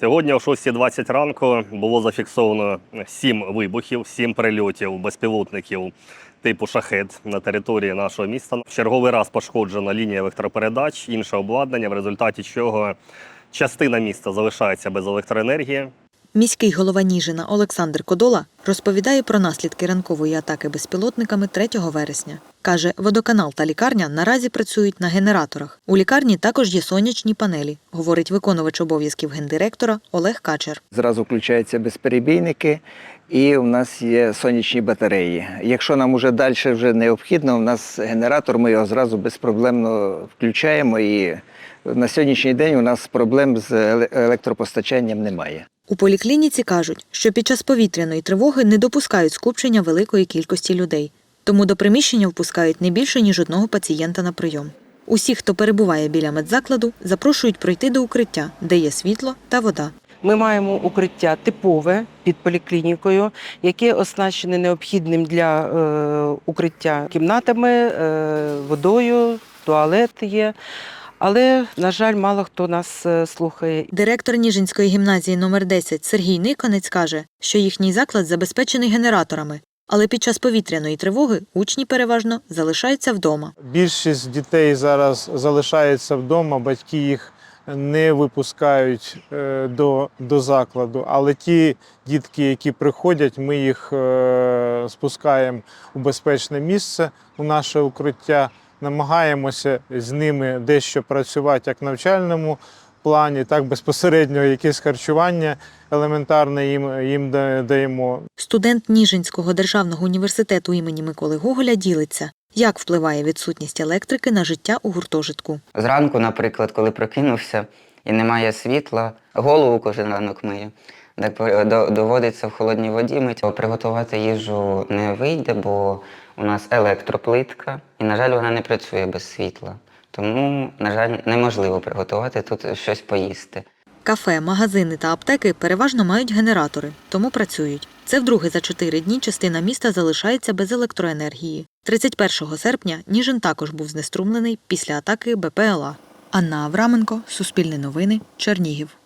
Сьогодні о 6.20 ранку було зафіксовано сім вибухів, сім прильотів безпілотників типу шахет на території нашого міста. В черговий раз пошкоджена лінія електропередач, інше обладнання, в результаті чого частина міста залишається без електроенергії. Міський голова Ніжина Олександр Кодола розповідає про наслідки ранкової атаки безпілотниками 3 вересня. Каже, водоканал та лікарня наразі працюють на генераторах. У лікарні також є сонячні панелі, говорить виконувач обов'язків гендиректора Олег Качер. Зразу включаються безперебійники, і у нас є сонячні батареї. Якщо нам уже далі вже необхідно, у нас генератор, ми його зразу безпроблемно включаємо. І на сьогоднішній день у нас проблем з електропостачанням немає. У поліклініці кажуть, що під час повітряної тривоги не допускають скупчення великої кількості людей, тому до приміщення впускають не більше ніж одного пацієнта на прийом. Усіх, хто перебуває біля медзакладу, запрошують пройти до укриття, де є світло та вода. Ми маємо укриття типове під поліклінікою, яке оснащене необхідним для е, укриття кімнатами, е, водою, туалет є. Але, на жаль, мало хто нас е, слухає. Директор Ніжинської гімназії номер 10 Сергій Никонець каже, що їхній заклад забезпечений генераторами, але під час повітряної тривоги учні переважно залишаються вдома. Більшість дітей зараз залишаються вдома, батьки їх не випускають е, до, до закладу. Але ті дітки, які приходять, ми їх е, спускаємо у безпечне місце у наше укриття, намагаємося з ними дещо працювати як в навчальному плані, так безпосередньо якесь харчування елементарне їм, їм даємо. Студент Ніжинського державного університету імені Миколи Гоголя ділиться, як впливає відсутність електрики на життя у гуртожитку. Зранку, наприклад, коли прокинувся і немає світла, голову кожен ранок мию. Так доводиться в холодній воді мити. Приготувати їжу не вийде, бо у нас електроплитка, і, на жаль, вона не працює без світла. Тому, на жаль, неможливо приготувати тут щось поїсти. Кафе, магазини та аптеки переважно мають генератори, тому працюють. Це вдруге за чотири дні частина міста залишається без електроенергії. 31 серпня Ніжин також був знеструмлений після атаки БПЛА. Анна Авраменко, Суспільне новини, Чернігів.